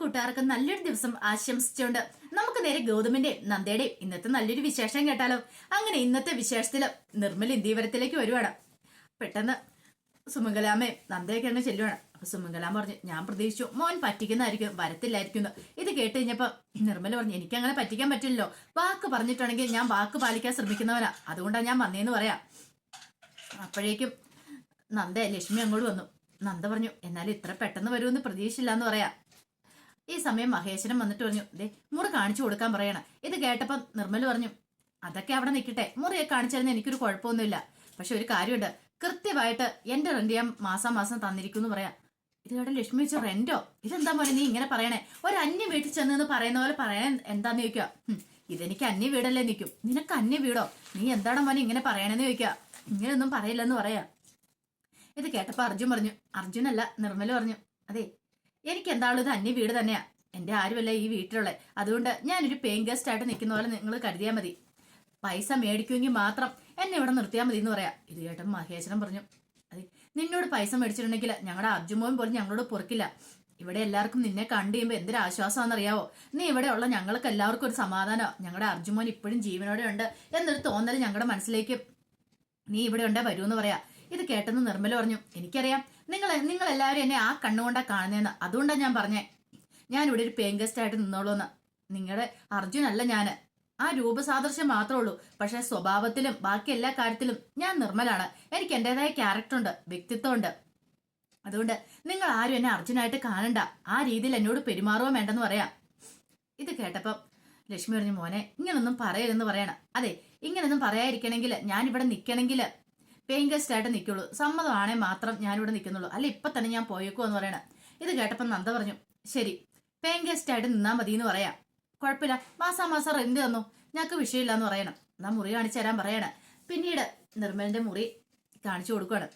കൂട്ടുകാർക്കും നല്ലൊരു ദിവസം ആശംസിച്ചുകൊണ്ട് നമുക്ക് നേരെ ഗൗതമിന്റെ നന്ദയുടെ ഇന്നത്തെ നല്ലൊരു വിശേഷം കേട്ടാലോ. അങ്ങനെ ഇന്നത്തെ വിശേഷത്തിൽ നിർമ്മൽ ഇന്ത്യവരത്തിലേക്ക് വരുവാണ്. പെട്ടെന്ന് സുമംഗലാമെ നന്ദയൊക്കെ അങ്ങ് ചെല്ലുവാണ്. അപ്പൊ സുമംഗലാം പറഞ്ഞു ഞാൻ പ്രതീക്ഷിച്ചു മോൻ പറ്റിക്കുന്നതായിരിക്കും വരത്തില്ലായിരിക്കും ഇത് കേട്ട് കഴിഞ്ഞപ്പോ നിർമ്മല പറഞ്ഞു എനിക്ക് അങ്ങനെ പറ്റിക്കാൻ പറ്റില്ലല്ലോ. വാക്ക് പറഞ്ഞിട്ടുണ്ടെങ്കിൽ ഞാൻ വാക്ക് പാലിക്കാൻ ശ്രമിക്കുന്നവനാ. അതുകൊണ്ടാണ് ഞാൻ വന്നേന്ന് പറയാം. അപ്പോഴേക്കും നന്ദ ലക്ഷ്മി അങ്ങോട്ട് വന്നു. നന്ദ പറഞ്ഞു എന്നാലും ഇത്ര പെട്ടെന്ന് വരുമെന്ന് പ്രതീക്ഷയില്ലാന്ന് പറയാ. ഈ സമയം മഹേശ്വരൻ വന്നിട്ട് പറഞ്ഞു ദേ മുറി കാണിച്ചു കൊടുക്കാൻ പറയണ. ഇത് കേട്ടപ്പം നിർമ്മൽ പറഞ്ഞു അതൊക്കെ അവിടെ നിൽക്കട്ടെ. മുറിയെ കാണിച്ചാൽ എനിക്കൊരു കുഴപ്പമൊന്നുമില്ല. പക്ഷെ ഒരു കാര്യമുണ്ട്. കൃത്യമായിട്ട് എന്റെ റെന്റ് ഞാൻ മാസം മാസം തന്നിരിക്കുന്നു പറയാം. ഇത് കേട്ടോ ലക്ഷ്മി വെച്ച റെന്റോ ഇതെന്താ മോനെ നീ ഇങ്ങനെ പറയണേ? ഒരു അന്യ വീട്ടിൽ ചെന്ന് പറയുന്ന പോലെ പറയാൻ എന്താന്ന് ചോദിക്കുക? "ഹും, ഇതെനിക്ക് അന്യ വീടല്ലേ നിൽക്കും. നിനക്ക് അന്യ വീടോ? നീ എന്താണ് മോനെ ഇങ്ങനെ പറയണെന്ന് ചോദിക്കുക. ഇങ്ങനെയൊന്നും പറയില്ലെന്ന് പറയാ. ഇത് കേട്ടപ്പോ അർജുൻ പറഞ്ഞു അർജുനല്ല നിർമ്മല പറഞ്ഞു അതെ എനിക്ക് എന്താണോ ഇത്? അന്യ വീട് തന്നെയാ. എന്റെ ആരുമല്ല ഈ വീട്ടിലുള്ളത്. അതുകൊണ്ട് ഞാനൊരു പേയിങ് ഗസ്റ്റ് ആയിട്ട് നിൽക്കുന്ന പോലെ നിങ്ങൾ കരുതിയാൽ മതി. പൈസ മേടിക്കുമെങ്കിൽ മാത്രം എന്നെ ഇവിടെ നിർത്തിയാൽ മതി എന്ന് പറയാം. ഇത് കേട്ടൻ മഹേശ്വരൻ പറഞ്ഞു അതെ നിന്നോട് പൈസ മേടിച്ചിട്ടുണ്ടെങ്കിൽ ഞങ്ങളുടെ അർജുമോൻ പോലും ഞങ്ങളോട് പൊറുക്കില്ല. ഇവിടെ എല്ലാവർക്കും നിന്നെ കണ്ടു കഴിയുമ്പോൾ എന്തൊരു ആശ്വാസമാണെന്നറിയാവോ? നീ ഉള്ള ഞങ്ങൾക്ക് എല്ലാവർക്കും ഒരു സമാധാനം ഞങ്ങളുടെ അർജുമോൻ ഇപ്പോഴും ജീവനോടെ ഉണ്ട്. എന്നൊരു തോന്നൽ ഞങ്ങളുടെ മനസ്സിലേക്ക് നീ ഇവിടെ ഉണ്ടേ വരൂ എന്ന് പറയാ. ഇത് കേട്ടെന്ന് നിർമ്മല പറഞ്ഞു എനിക്കറിയാം. നിങ്ങൾ നിങ്ങൾ എല്ലാവരും എന്നെ ആ കണ്ണുകൊണ്ടാ കാണുന്നതെന്ന് അതുകൊണ്ടാണ് ഞാൻ പറഞ്ഞേ ഞാൻ ഇവിടെ ഒരു പേയിങ് ഗസ്റ്റ് ആയിട്ട് നിന്നോളൂന്ന്. നിങ്ങളുടെ അർജുനല്ല ഞാൻ. ആ രൂപസാദൃശ്യം മാത്രമേ ഉള്ളൂ. പക്ഷെ സ്വഭാവത്തിലും ബാക്കി എല്ലാ കാര്യത്തിലും ഞാൻ നിർമ്മലാണ്. എനിക്ക് എന്റേതായ ക്യാരക്ടർ ഉണ്ട് വ്യക്തിത്വം ഉണ്ട്. അതുകൊണ്ട് നിങ്ങൾ ആരും എന്നെ അർജുനായിട്ട് കാണണ്ട. ആ രീതിയിൽ എന്നോട് പെരുമാറുകയും വേണ്ടെന്ന് പറയാം. ഇത് കേട്ടപ്പം ലക്ഷ്മി പറഞ്ഞു മോനെ ഇങ്ങനൊന്നും പറയരുതെന്ന് പറയണം. അതെ ഇങ്ങനൊന്നും പറയാതിരിക്കണമെങ്കിൽ ഞാനിവിടെ നിൽക്കണമെങ്കിൽ പേയിങ് ഗസ്റ്റ് ആയിട്ട് നിൽക്കുള്ളൂ. സമ്മതമാണേ മാത്രം ഞാനിവിടെ നിൽക്കുന്നുള്ളൂ. അല്ല ഇപ്പൊ തന്നെ ഞാൻ പോയേക്കോ എന്ന് പറയണേ. ഇത് കേട്ടപ്പം നന്ദ പറഞ്ഞു ശരി പേയിങ് ഗസ്റ്റ് ആയിട്ട് നിന്നാ മതി എന്ന് പറയാം. കുഴപ്പമില്ല. മാസാ മാസം റെന്റ് തന്നു. ഞങ്ങൾക്ക് വിഷയമില്ല എന്ന് പറയണം. എന്നാ മുറി കാണിച്ചു തരാൻ പറയണം. പിന്നീട് നിർമ്മലിന്റെ മുറി കാണിച്ചു കൊടുക്കുകയാണ്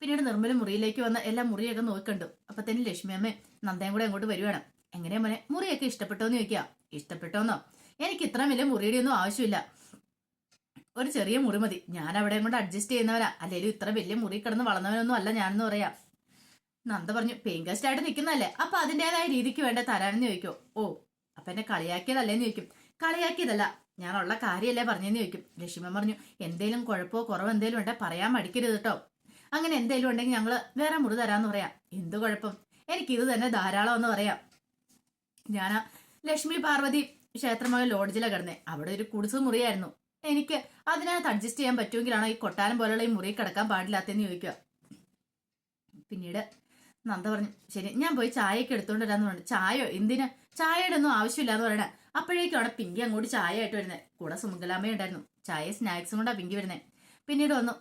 പിന്നീട് നിർമ്മല മുറിയിലേക്ക് വന്ന എല്ലാ മുറിയൊക്കെ നോക്കണ്ടു അപ്പൊ തന്നെ ലക്ഷ്മി അമ്മ നന്ദയും കൂടെ അങ്ങോട്ട് വരുവാണ്. എങ്ങനെയാ മോനെ മുറിയൊക്കെ ഇഷ്ടപ്പെട്ടോന്ന് ചോദിക്കുക ഇഷ്ടപ്പെട്ടോന്നോ? എനിക്ക് ഇത്ര വലിയ മുറിയുടെ ഒന്നും ആവശ്യമില്ല. ഒരു ചെറിയ മുറി മതി. ഞാൻ അവിടെ കൊണ്ട് അഡ്ജസ്റ്റ് ചെയ്യുന്നവരാ അല്ലെങ്കിലും ഇത്ര വലിയ മുറി കിടന്ന് വളർന്നവനൊന്നും അല്ല ഞാനെന്ന് പറയാം. നന്ദ പറഞ്ഞു പെയിൻ ആയിട്ട് നിൽക്കുന്നതല്ലേ അപ്പൊ അതിന്റെതായ രീതിക്ക് വേണ്ട തരാനെന്ന് ചോദിക്കോ. ഓ അപ്പൊ എന്നെ കളിയാക്കിയതല്ലേന്ന് ചോദിക്കും. കളിയാക്കിയതല്ല ഞാനുള്ള കാര്യമല്ലേ പറഞ്ഞെന്ന് ചോദിക്കും. ലക്ഷ്മി പറഞ്ഞു എന്തേലും കുഴപ്പമോ കുറവ് എന്തേലും ഉണ്ടെ പറയാൻ മടിക്കരുത് കേട്ടോ അങ്ങനെ എന്തേലും ഉണ്ടെങ്കിൽ ഞങ്ങൾ വേറെ മുറി തരാന്ന് പറയാം. എന്ത് കുഴപ്പം? എനിക്കിത് തന്നെ ധാരാളം എന്ന് പറയാം. ഞാൻ ലക്ഷ്മി പാർവതി ക്ഷേത്രമായ ലോഡ്ജിലാണ് കിടന്നേ. അവിടെ ഒരു കുടിസ് മുറിയായിരുന്നു. എനിക്ക് അതിനകത്ത് അഡ്ജസ്റ്റ് ചെയ്യാൻ പറ്റുമെങ്കിലാണോ ഈ കൊട്ടാരം പോലുള്ള ഈ മുറി കിടക്കാൻ പാടില്ലാത്തെന്ന് ചോദിക്കുക. പിന്നീട് നന്ദ പറഞ്ഞു ശരി ഞാൻ പോയി ചായയൊക്കെ എടുത്തോണ്ട് വരാന്ന് പറഞ്ഞു. ചായയോ എന്തിന്? ചായയുടെ ഒന്നും ആവശ്യമില്ല എന്ന് പറയണേ. അപ്പോഴേക്കും അവിടെ പിങ്കി അങ്ങോട്ട് ചായ ആയിട്ട് വരുന്നത് കൂടെ സുമുഖലാമ്മ ഉണ്ടായിരുന്നു. ചായ സ്നാക്സും കൊണ്ടാ പിങ്കി വരുന്നത് പിന്നീട് വന്നു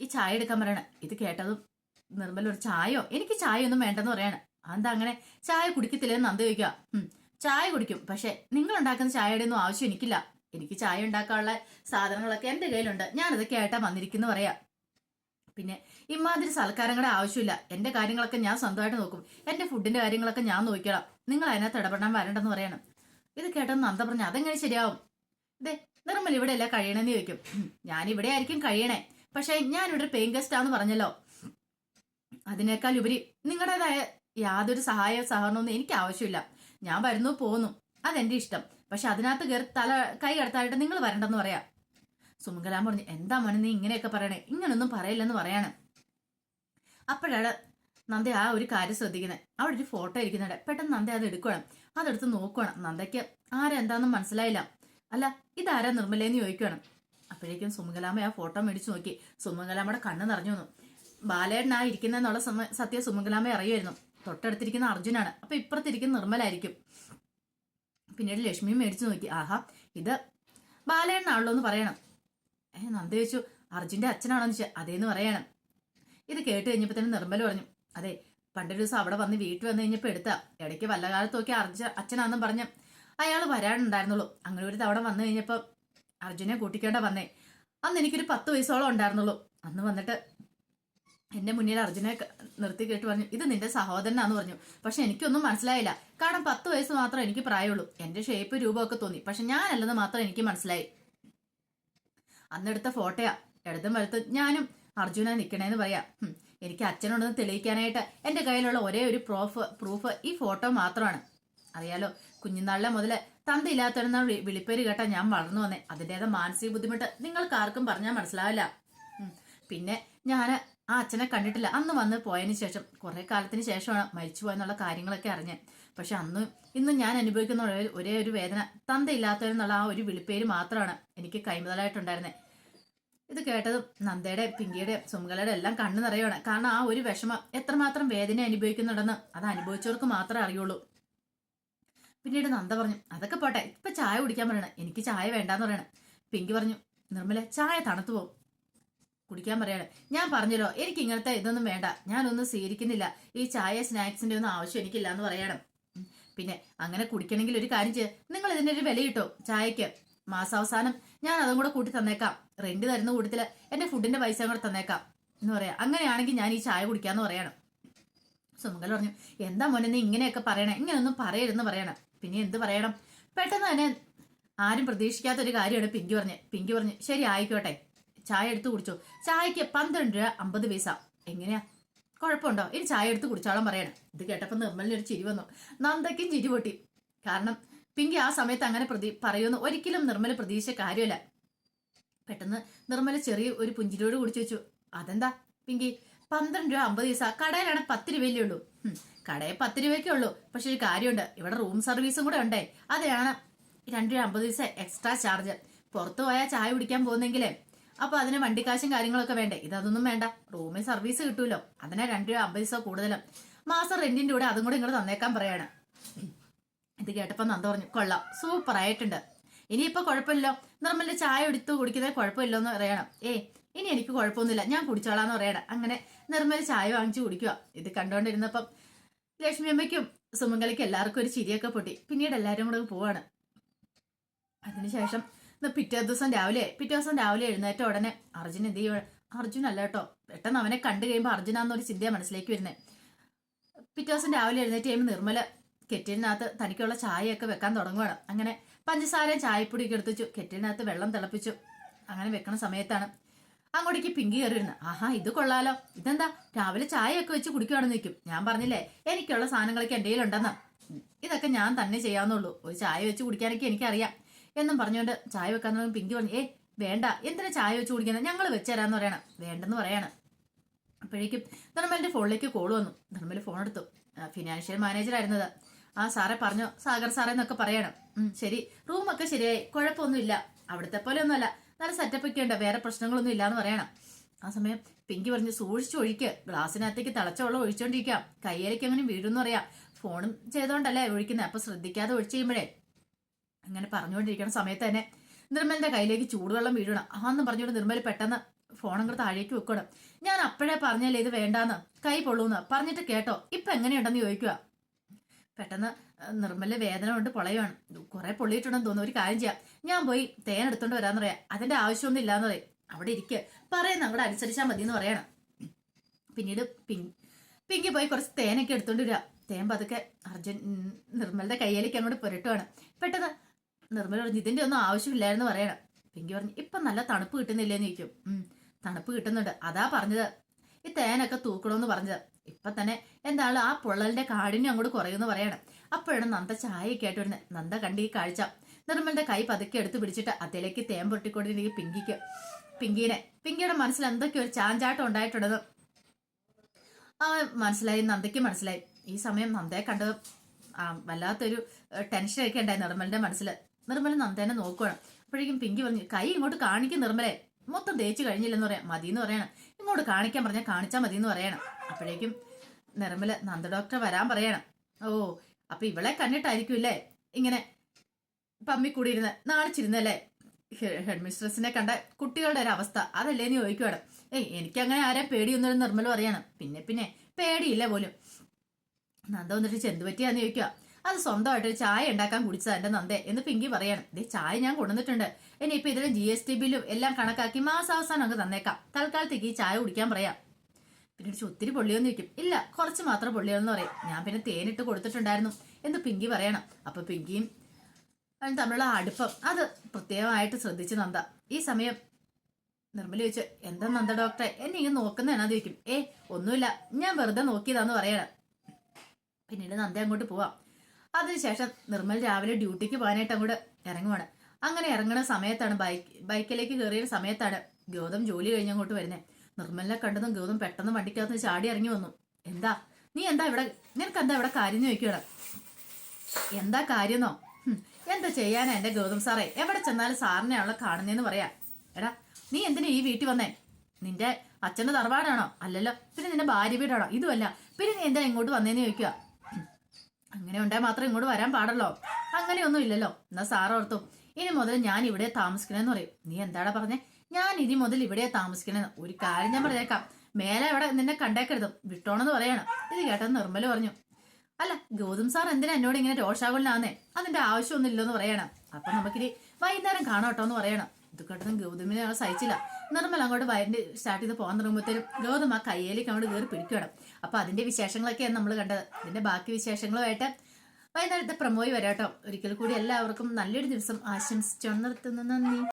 ഈ ചായ എടുക്കാൻ പറയണേ. ഇത് കേട്ടതും നിർമ്മല ഒരു ചായയോ? എനിക്ക് ചായ ഒന്നും വേണ്ടെന്ന് പറയാണ്. അതെന്താ അങ്ങനെ? ചായ കുടിക്കത്തില്ലെന്ന് നന്ദ ചോദിക്കുക. ചായ കുടിക്കും. പക്ഷെ നിങ്ങൾ ഉണ്ടാക്കുന്ന ചായയുടെ ഒന്നും ആവശ്യം എനിക്കില്ല. എനിക്ക് ചായ ഉണ്ടാക്കാനുള്ള സാധനങ്ങളൊക്കെ എന്റെ കയ്യിലുണ്ട്. ഞാനത് കേട്ടാ വന്നിരിക്കുന്നു പറയാ. പിന്നെ ഇമാതിരി സൽക്കാരങ്ങളുടെ ആവശ്യമില്ല. എന്റെ കാര്യങ്ങളൊക്കെ ഞാൻ സ്വന്തമായിട്ട് നോക്കും. എന്റെ ഫുഡിന്റെ കാര്യങ്ങളൊക്കെ ഞാൻ നോക്കിയോളാം നിങ്ങൾ അതിനകത്ത് ഇടപെടാൻ വരണ്ടെന്ന് പറയണം. ഇത് കേട്ടെന്ന് നന്ദ പറഞ്ഞു അതെങ്ങനെ ശരിയാവും? ഇതേ നിർമ്മൽ ഇവിടെ അല്ല കഴിയണമെന്ന് ചോദിക്കും. "ഉം, ഞാൻ ഇവിടെ ആയിരിക്കും കഴിയണേ. പക്ഷേ ഞാനിവിടെ ഇവിടെ പെയിൻ ഗസ്റ്റ് ആന്ന് പറഞ്ഞല്ലോ. അതിനേക്കാൾ ഉപരി നിങ്ങളുടേതായ യാതൊരു സഹായ സഹകരണമൊന്നും എനിക്ക് ആവശ്യമില്ല. ഞാൻ വരുന്നു പോകുന്നു അതെന്റെ ഇഷ്ടം. പക്ഷെ അതിനകത്ത് കയറി തല കൈ കടത്താനായിട്ട് നിങ്ങൾ വരണ്ടെന്ന് പറയാം. സുമംഗലാൻ പറഞ്ഞു എന്താ മോനെ നീ ഇങ്ങനെയൊക്കെ പറയണേ? ഇങ്ങനൊന്നും പറയില്ലെന്ന് പറയാണ്. അപ്പോഴാണ് നന്ദ ആ ഒരു കാര്യം ശ്രദ്ധിക്കുന്നത് അവിടെ ഒരു ഫോട്ടോ ഇരിക്കുന്നുണ്ട്. പെട്ടെന്ന് നന്ദ അത് എടുക്കണം. അതെടുത്ത് നോക്കണം നന്ദയ്ക്ക് ആരെന്താന്നും മനസ്സിലായില്ല. അല്ല ഇതാരാ നിർമ്മലേന്ന് ചോദിക്കണം അപ്പോഴേക്കും സുമംഗലാമ്മ ആ ഫോട്ടോ മേടിച്ചു നോക്കി. സുമംഗലാമ്മയുടെ കണ്ണ് നിറഞ്ഞു വന്നു. ബാലേട്ടനാ സമയം സത്യം സുമംഗലാമ്മ അറിയുമായിരുന്നു. തൊട്ടടുത്തിരിക്കുന്ന അർജുനാണ്. അപ്പൊ ഇപ്പുറത്തിരിക്കുന്ന നിർമ്മലായിരിക്കും. പിന്നീട് ലക്ഷ്മിയും മേടിച്ചു നോക്കി. ആഹാ ഇത് ബാലേണ്ണാണല്ലോ എന്ന് പറയണം. ഏ നന്ദ ചോദിച്ചു അർജുന്റെ അച്ഛനാണോന്ന് ചോദിച്ചാൽ അതേന്ന് പറയണം. ഇത് കേട്ട് കഴിഞ്ഞപ്പോൾ തന്നെ നിർമ്മല പറഞ്ഞു. അതെ പണ്ടൊരു ദിവസം അവിടെ വന്ന് വീട്ടിൽ വന്നു കഴിഞ്ഞപ്പോ എടുത്താ. ഇടയ്ക്ക് വല്ല കാലത്ത് നോക്കി അർജ അച്ഛനാണെന്നും പറഞ്ഞ് അയാൾ വരാനുണ്ടായിരുന്നുള്ളൂ. അങ്ങനെ ഒരു തവണ വന്നു കഴിഞ്ഞപ്പോൾ അർജുനെ കൂട്ടിക്കേണ്ട വന്നേ. അന്ന് എനിക്കൊരു പത്ത് വയസ്സോളം ഉണ്ടായിരുന്നുള്ളൂ. അന്ന് വന്നിട്ട് എന്റെ മുന്നിൽ അർജുനെ നിർത്തി കേട്ട് പറഞ്ഞു ഇത് നിന്റെ സഹോദരനാന്ന് പറഞ്ഞു. പക്ഷെ എനിക്കൊന്നും മനസ്സിലായില്ല. കാരണം പത്ത് വയസ്സ് മാത്രം എനിക്ക് പ്രായമുള്ളൂ. എന്റെ ഷേപ്പ് രൂപമൊക്കെ തോന്നി. പക്ഷെ ഞാനല്ലെന്ന് മാത്രം എനിക്ക് മനസ്സിലായി. അന്നെടുത്ത ഫോട്ടോയാ ഇടതും വലത്തും ഞാനും അർജുന നിക്കണേന്ന് പറയാ. എനിക്ക് അച്ഛനുണ്ടെന്ന് തെളിയിക്കാനായിട്ട് എന്റെ കയ്യിലുള്ള ഒരേ ഒരു പ്രൂഫ് പ്രൂഫ് ഈ ഫോട്ടോ മാത്രമാണ്. അറിയാലോ കുഞ്ഞുനാളിലെ മുതൽ തന്തയില്ലാത്തവരെന്ന വിളിപ്പേര് കേട്ടാ ഞാൻ വളർന്നു വന്നേ. അതിന്റെതായ മാനസിക ബുദ്ധിമുട്ട് നിങ്ങൾക്ക് ആർക്കും പറഞ്ഞാൽ മനസ്സിലാവില്ല പിന്നെ ഞാൻ ആ അച്ഛനെ കണ്ടിട്ടില്ല. അന്ന് വന്ന് പോയതിന് ശേഷം കുറെ കാലത്തിന് ശേഷമാണ് മരിച്ചു പോയെന്നുള്ള കാര്യങ്ങളൊക്കെ അറിഞ്ഞ്. പക്ഷെ അന്ന് ഇന്ന് ഞാൻ അനുഭവിക്കുന്ന ഒരേ- ഒരേ വേദന. തന്തയില്ലാത്തവരെന്നുള്ള ആ ഒരു വിളിപ്പേര് മാത്രമാണ് എനിക്ക് കൈമുതലായിട്ടുണ്ടായിരുന്നത് ഇത് കേട്ടതും നന്ദയുടെ പിങ്കിയുടെ സുമകലയുടെ എല്ലാം കണ്ണു നിറയുവാണ്. കാരണം ആ ഒരു വിഷമം എത്രമാത്രം വേദന അനുഭവിക്കുന്നുണ്ടെന്ന് അത് അനുഭവിച്ചവർക്ക് മാത്രമേ അറിയുള്ളൂ. പിന്നീട് നന്ദ പറഞ്ഞു അതൊക്കെ പോട്ടെ ഇപ്പൊ ചായ കുടിക്കാൻ പറയണം. എനിക്ക് ചായ വേണ്ടാന്ന് പറയണം. പിങ്കി പറഞ്ഞു നിർമ്മല ചായ തണുത്തു പോകും കുടിക്കാൻ പറയാണ്. ഞാൻ പറഞ്ഞല്ലോ എനിക്ക് ഇങ്ങനത്തെ ഇതൊന്നും വേണ്ട. ഞാനൊന്നും സ്വീകരിക്കുന്നില്ല. ഈ ചായ സ്നാക്സിന്റെ ഒന്നും ആവശ്യം എനിക്കില്ല എന്ന് പറയണം. പിന്നെ അങ്ങനെ കുടിക്കണമെങ്കിൽ ഒരു കാര്യം ചെയ്യ. നിങ്ങൾ ഇതിന്റെ ഒരു വില കിട്ടോ ചായക്ക് മാസാവസാനം ഞാൻ അതും കൂടെ കൂട്ടി തന്നേക്കാം. റെന്റ് തരുന്ന കൂട്ടത്തിൽ എന്റെ ഫുഡിന്റെ പൈസ കൂടെ തന്നേക്കാം എന്ന് പറയാം. അങ്ങനെയാണെങ്കിൽ ഞാൻ ഈ ചായ കുടിക്കാന്ന് പറയണം. സുമംഗൽ പറഞ്ഞു എന്താ മോനെ നീ ഇങ്ങനെയൊക്കെ പറയണേ? ഇങ്ങനെയൊന്നും പറയരുതെന്ന് പറയണം. പിന്നെ എന്ത് പറയണം? പെട്ടെന്ന് തന്നെ ആരും പ്രതീക്ഷിക്കാത്ത ഒരു കാര്യമാണ് പിങ്കി പറഞ്ഞ്. പിങ്കി പറഞ്ഞ് ശരി ആയിക്കോട്ടെ. ചായ എടുത്ത് കുടിച്ചോ? ചായക്ക് പന്ത്രണ്ട് രൂപ അമ്പത് പൈസ. എങ്ങനെയാ? കുഴപ്പമുണ്ടോ? ഇനി ചായ എടുത്ത് കുടിച്ചോളാൻ പറയണം. ഇത് കേട്ടപ്പോൾ നിർമ്മലിന് ഒരു ചിരി വന്നു. നന്ദയ്ക്കും ചിരി പൊട്ടി. കാരണം പിങ്കി ആ സമയത്ത് അങ്ങനെ പ്രതി പറയുമെന്ന് ഒരിക്കലും നിർമ്മല പ്രതീക്ഷിച്ച കാര്യമല്ല. പെട്ടെന്ന് നിർമ്മല ചെറിയ ഒരു പുഞ്ചിരിയോട് കുടിച്ചു വെച്ചു. അതെന്താ പിങ്കി? പന്ത്രണ്ട് രൂപ അമ്പത് പൈസ. കടയിലാണ് പത്ത് രൂപയല്ലേ ഉള്ളൂ. കടയിൽ പത്ത് രൂപയ്ക്കേ ഉള്ളൂ. പക്ഷെ ഒരു കാര്യമുണ്ട്. ഇവിടെ റൂം സർവീസും കൂടെ ഉണ്ടേ. അതാണ് രണ്ട് രൂപ അമ്പത് പൈസ എക്സ്ട്രാ ചാർജ്. പുറത്തു പോയാൽ ചായ കുടിക്കാൻ പോകുന്നെങ്കിലേ അപ്പൊ അതിന് വണ്ടിക്കാശും കാര്യങ്ങളൊക്കെ വേണ്ടേ? ഇതൊന്നും വേണ്ട. റൂമിൽ സർവീസ് കിട്ടൂലോ? അതിനെ രണ്ട് രൂപ അമ്പത് ദിവസം കൂടുതലും? മാസം റെന്റിന്റെ കൂടെ അതും കൂടെ ഇങ്ങോട്ട് തന്നേക്കാൻ പറയാണ്. ഇത് കേട്ടപ്പോ നന്ദ പറഞ്ഞു കൊള്ളാം. സൂപ്പർ ആയിട്ടുണ്ട്. ഇനിയിപ്പോ കുഴപ്പമില്ലോ നിർമ്മലിന്റെ ചായ എടുത്തു കുടിക്കുന്നത് കുഴപ്പമില്ലോ എന്ന് പറയണം. ഏ ഇനി എനിക്ക് കുഴപ്പമൊന്നുമില്ല. ഞാൻ കുടിച്ചോളാന്ന് പറയണം. അങ്ങനെ നിർമ്മല ചായ വാങ്ങിച്ചു കുടിക്കുക ഇത് കണ്ടോണ്ടിരുന്നപ്പം ലക്ഷ്മി അമ്മയ്ക്കും സുമംഗലിക്കും എല്ലാവർക്കും ഒരു ചിരിയൊക്കെ പൊട്ടി. പിന്നീട് എല്ലാവരും കൂടെ പോവാണ്. അതിനുശേഷം പിറ്റേ ദിവസം രാവിലെ പിറ്റേ ദിവസം രാവിലെ എഴുന്നേറ്റ ഉടനെ അർജുൻ എന്ത് ചെയ്യും അർജുൻ അല്ല കേട്ടോ പെട്ടെന്ന് അവനെ കണ്ടു കഴിയുമ്പോൾ അർജുനാന്നൊരു ചിന്തയാണ് മനസ്സിലേക്ക് വരുന്നത് പിറ്റേ ദിവസം രാവിലെ എഴുന്നേറ്റ് കഴിയുമ്പോൾ നിർമ്മല കെറ്റിലിനകത്ത് തനിക്കുള്ള ചായയൊക്കെ വെക്കാൻ തുടങ്ങുകയാണ് അങ്ങനെ പഞ്ചസാരയും ചായപ്പൊടിയൊക്കെ എടുത്തു കെറ്റിലിനകത്ത് വെള്ളം തിളപ്പിച്ചു. അങ്ങനെ വെക്കണ സമയത്താണ് അങ്ങോട്ടേക്ക് പിങ്കി വരുന്നത്. ആഹാ ഇത് കൊള്ളാലോ. ഇതെന്താ? രാവിലെ ചായയൊക്കെ വെച്ച് കുടിക്കുവാണെന്ന് നിൽക്കും. ഞാൻ പറഞ്ഞില്ലേ എനിക്കുള്ള സാധനങ്ങളൊക്കെ എന്റെ കയ്യിലുണ്ടെന്ന്. ഇതൊക്കെ ഞാൻ തന്നെ ചെയ്യാവുന്നുള്ളൂ ഒരു ചായ വെച്ച് കുടിക്കാനൊക്കെ എനിക്കറിയാം. എന്നും പറഞ്ഞുകൊണ്ട് ചായ വെക്കാൻ പിങ്കി പറഞ്ഞു ഏ വേണ്ട. എന്തിനാ ചായ വെച്ച് കുടിക്കുന്നത്? ഞങ്ങൾ വെച്ചുതരാന്ന് പറയണം. വേണ്ടെന്ന് പറയണം. അപ്പോഴേക്കും ധർമ്മലിന്റെ ഫോണിലേക്ക് കോൾ വന്നു. ധർമ്മൽ ഫോൺ എടുത്തു. ഫിനാൻഷ്യൽ മാനേജർ ആയിരുന്നത്. ആ സാറെ പറഞ്ഞു സാഗർ സാറേ എന്നൊക്കെ പറയണം. ശരി. റൂമൊക്കെ ശരിയായി. കുഴപ്പമൊന്നുമില്ല. അവിടുത്തെ പോലെ ഒന്നുമല്ല നല്ല സെറ്റപ്പ് ഒക്കെ ഉണ്ട്. വേറെ പ്രശ്നങ്ങളൊന്നും ഇല്ലാന്ന് പറയണം. ആ സമയം പിങ്കി പറഞ്ഞു സൂക്ഷിച്ചു ഒഴിക്ക്. ഗ്ലാസ്സിനകത്തേക്ക് തിളച്ച വെള്ളം ഒഴിച്ചോണ്ടിരിക്കാം. കയ്യിലേക്ക് അങ്ങനെ വീഴുമെന്ന് പറയാം. ഫോണും ചെയ്തോണ്ടല്ലേ ഒഴിക്കുന്നത് അപ്പൊ ശ്രദ്ധിക്കാതെ ഒഴിച്ചു കഴിയുമ്പോഴേ അങ്ങനെ പറഞ്ഞുകൊണ്ടിരിക്കുന്ന സമയത്ത് തന്നെ നിർമ്മലിന്റെ കയ്യിലേക്ക് ചൂടുവെള്ളം വീഴണം. ആന്ന് പറഞ്ഞുകൊണ്ട് നിർമ്മൽ പെട്ടെന്ന് ഫോൺ അങ്ങോട്ട് താഴേക്ക് വെക്കണം ഞാൻ അപ്പോഴേ പറഞ്ഞല്ലേ ഇത് വേണ്ടാന്ന്? കൈ പൊള്ളൂന്ന്. പറഞ്ഞിട്ട് കേട്ടോ. ഇപ്പൊ എങ്ങനെയുണ്ടെന്ന് ചോദിക്കുക പെട്ടെന്ന് നിർമ്മൽ വേദന കൊണ്ട് പൊളയുവാണ്. കുറെ പൊള്ളിയിട്ടുണ്ടെന്ന് തോന്നുന്നു. ഒരു കാര്യം ചെയ്യാം. ഞാൻ പോയി തേൻ എടുത്തോണ്ട് വരാന്ന് പറയാം അതിന്റെ ആവശ്യമൊന്നും ഇല്ലാന്ന് പറയും. അവിടെ ഇരിക്കുക പറയുന്ന അങ്ങോട്ട് അനുസരിച്ചാൽ മതി എന്ന് പറയണം. പിന്നീട് പിങ്കി പോയി കുറച്ച് തേനൊക്കെ എടുത്തോണ്ട് വരിക തേൻ പതുക്കെ അർജുൻ നിർമ്മലിന്റെ കയ്യിലേക്ക് അങ്ങോട്ട് പുരട്ടുവാണ്. പെട്ടെന്ന് നിർമ്മല പറഞ്ഞു ഇതിന്റെ ഒന്നും ആവശ്യമില്ലായിരുന്നു പറയണം. പിങ്കി പറഞ്ഞു ഇപ്പൊ നല്ല തണുപ്പ് കിട്ടുന്നില്ലേന്ന് ചോദിക്കും. തണുപ്പ് കിട്ടുന്നുണ്ട്. അതാ പറഞ്ഞത്. ഈ തേനൊക്കെ തൂക്കണമെന്ന് പറഞ്ഞത്. ഇപ്പൊ തന്നെ എന്താണ് ആ പൊള്ളലിന്റെ കാഠിന്യം അങ്ങോട്ട് കുറയുമെന്ന് പറയണം. അപ്പോഴാണ് നന്ദ ചായയൊക്കെ ആയിട്ട് വരുന്നത്. നന്ദ കണ്ടി കാഴ്ച. നിർമ്മലിന്റെ കൈ പതുക്കെ എടുത്ത് പിടിച്ചിട്ട് അതിലേക്ക് തേൻ പൊട്ടിക്കൊണ്ടിരിക്കും പിങ്കിക്ക് പിങ്കീനെ. പിങ്കിയുടെ മനസ്സിൽ എന്തൊക്കെ ഒരു ചാഞ്ചാട്ടം ഉണ്ടായിട്ടുണ്ടെന്ന് ആ മനസ്സിലായി നന്ദയ്ക്ക് മനസ്സിലായി. ഈ സമയം നന്ദയെ കണ്ടത് ആ വല്ലാത്തൊരു ടെൻഷനൊക്കെ ഉണ്ടായി നിർമ്മലിന്റെ മനസ്സിൽ നിർമ്മല നന്ദേനെ നോക്കുകയാണ് അപ്പോഴേക്കും പിങ്കി പറഞ്ഞു കൈ ഇങ്ങോട്ട് കാണിക്കും നിർമ്മലെ. മൊത്തം തേച്ച് കഴിഞ്ഞില്ലെന്ന് പറയാം. മതി എന്ന് പറയണം. ഇങ്ങോട്ട് കാണിക്കാൻ പറഞ്ഞാൽ കാണിച്ചാൽ മതി എന്ന് പറയണം. അപ്പോഴേക്കും നിർമ്മല നന്ദ ഡോക്ടറെ വരാൻ പറയണം. ഓ അപ്പൊ ഇവളെ കണ്ടിട്ടായിരിക്കും അല്ലേ ഇങ്ങനെ പമ്മി കൂടിയിരുന്ന് നാണിച്ചിരുന്നല്ലേ ഹെഡ് മിസ്ട്രസിനെ കണ്ട കുട്ടികളുടെ ഒരു അവസ്ഥ. അതല്ലേ നീ ചോദിക്കുവാണ്. ഏയ് എനിക്കങ്ങനെ ആരെ പേടിയൊന്നും നിർമ്മല അറിയണം. പിന്നെ പിന്നെ പേടിയില്ല പോലും. നന്ദ വന്നിട്ട് ചെന്ത് പറ്റിയാന്ന് ചോദിക്കുക അത് സ്വന്തമായിട്ട് ഒരു ചായ ഉണ്ടാക്കാൻ കുടിച്ചതാ എന്റെ നന്ദേ എന്ന് പിങ്കി പറയാണ്. ദേ ചായ ഞാൻ കൊണ്ടുവന്നിട്ടുണ്ട്. ഇനി ഇപ്പൊ ഇതിലെ ജി എസ് ടി ബില്ലും എല്ലാം കണക്കാക്കി മാസാവസാനം അങ്ങ് തന്നേക്കാം. തൽക്കാലത്തേക്ക് ഈ ചായ കുടിക്കാൻ പറയാം. പിന്നെ ഒരു ഒത്തിരി പൊള്ളിയൊന്നും വയ്ക്കും ഇല്ല കുറച്ച് മാത്രം പൊള്ളിയോന്ന് പറയും. ഞാൻ പിന്നെ തേനിട്ട് കൊടുത്തിട്ടുണ്ടായിരുന്നു എന്ന് പിങ്കി പറയണം. അപ്പൊ പിങ്കിയും അവൻ തമ്മിലുള്ള അടുപ്പം അത് പ്രത്യേകമായിട്ട് ശ്രദ്ധിച്ച് നന്ദ. ഈ സമയം നിർമ്മല ചോദിച്ചു എന്താ നന്ദ ഡോക്ടറെ എന്നെ ഇങ്ങനെ നോക്കുന്ന എന്നാ ചോദിക്കും ഏ ഒന്നുമില്ല. ഞാൻ വെറുതെ നോക്കിയതാന്ന് പറയണം. പിന്നീട് നന്ദ അങ്ങോട്ട് പോവാം. അതിനുശേഷം നിർമ്മൽ രാവിലെ ഡ്യൂട്ടിക്ക് പോകാനായിട്ട് അങ്ങോട്ട് ഇറങ്ങുവാണ്. അങ്ങനെ ഇറങ്ങുന്ന സമയത്താണ് ബൈക്ക് ബൈക്കിലേക്ക് കയറിയ സമയത്താണ് ഗൗതം ജോലി കഴിഞ്ഞ് അങ്ങോട്ട് വരുന്നത് നിർമ്മലിനെ കണ്ടതും ഗൗതം പെട്ടെന്ന് വണ്ടിക്കകത്ത് ചാടി ഇറങ്ങി വന്നു. എന്താ? നീ എന്താ ഇവിടെ നിനക്ക് എന്താ ഇവിടെ കാര്യം ചോദിക്കണം എന്താ കാര്യമെന്നോ? എന്താ ചെയ്യാനാ എന്റെ ഗൗതം സാറേ? എവിടെ ചെന്നാലും സാറിനെയാണല്ലോ കാണുന്നതെന്ന് പറയാ. എടാ നീ എന്തിനാ ഈ വീട്ടിൽ വന്നേ? നിന്റെ അച്ഛന്റെ തറവാടാണോ? അല്ലല്ലോ. പിന്നെ നിന്റെ ഭാര്യ വീടാണോ? ഇതുമല്ല. പിന്നെ നീ എന്തിനാ ഇങ്ങോട്ട് വന്നേന്ന് ചോദിക്കുക അങ്ങനെ ഉണ്ടായ മാത്രം ഇങ്ങോട്ട് വരാൻ പാടല്ലോ അങ്ങനെയൊന്നും ഇല്ലല്ലോ. എന്നാ സാറോർത്തു ഇനി മുതൽ ഞാൻ ഇവിടെ താമസിക്കണമെന്ന് പറയും. നീ എന്താടാ പറഞ്ഞേ? ഞാൻ ഇനി മുതൽ ഇവിടെ താമസിക്കണെന്ന്. ഒരു കാര്യം ഞാൻ പറഞ്ഞേക്കാം. മേലെ ഇവിടെ നിന്നെ കണ്ടേക്കരുത്. വിട്ടോണെന്ന് പറയാണ്. ഇത് കേട്ടെന്ന് നിർമ്മൽ പറഞ്ഞു. അല്ല ഗൗതം സാർ എന്തിനാ എന്നോട് ഇങ്ങനെ രോഷാകുലനാന്നേ? അതിന്റെ ആവശ്യമൊന്നും ഇല്ലെന്ന് പറയണം. അപ്പൊ നമുക്കിനി വൈകുന്നേരം കാണാം കേട്ടോ എന്ന് പറയണം. ഇത് കേട്ടതും ഗൗതമിനെ അവൾ സഹിച്ചില്ല. നിർമ്മല അങ്ങോട്ട് വയറിന്റെ സ്റ്റാർട്ട് ചെയ്ത് പോകാൻ തുടങ്ങുമ്പോഴത്തേനും ഗൗതം ആ കയ്യേലേക്ക് അങ്ങോട്ട് കയറി പിടിക്കണം അപ്പൊ അതിന്റെ വിശേഷങ്ങളൊക്കെയാണ് നമ്മൾ കണ്ടത്. അതിന്റെ ബാക്കി വിശേഷങ്ങളുമായിട്ട് വൈകുന്നേരത്തെ പ്രമോയി വരാട്ടോ. ഒരിക്കൽ കൂടി എല്ലാവർക്കും നല്ലൊരു ദിവസം ആശംസിച്ചു നിർത്തുന്നു നന്ദി.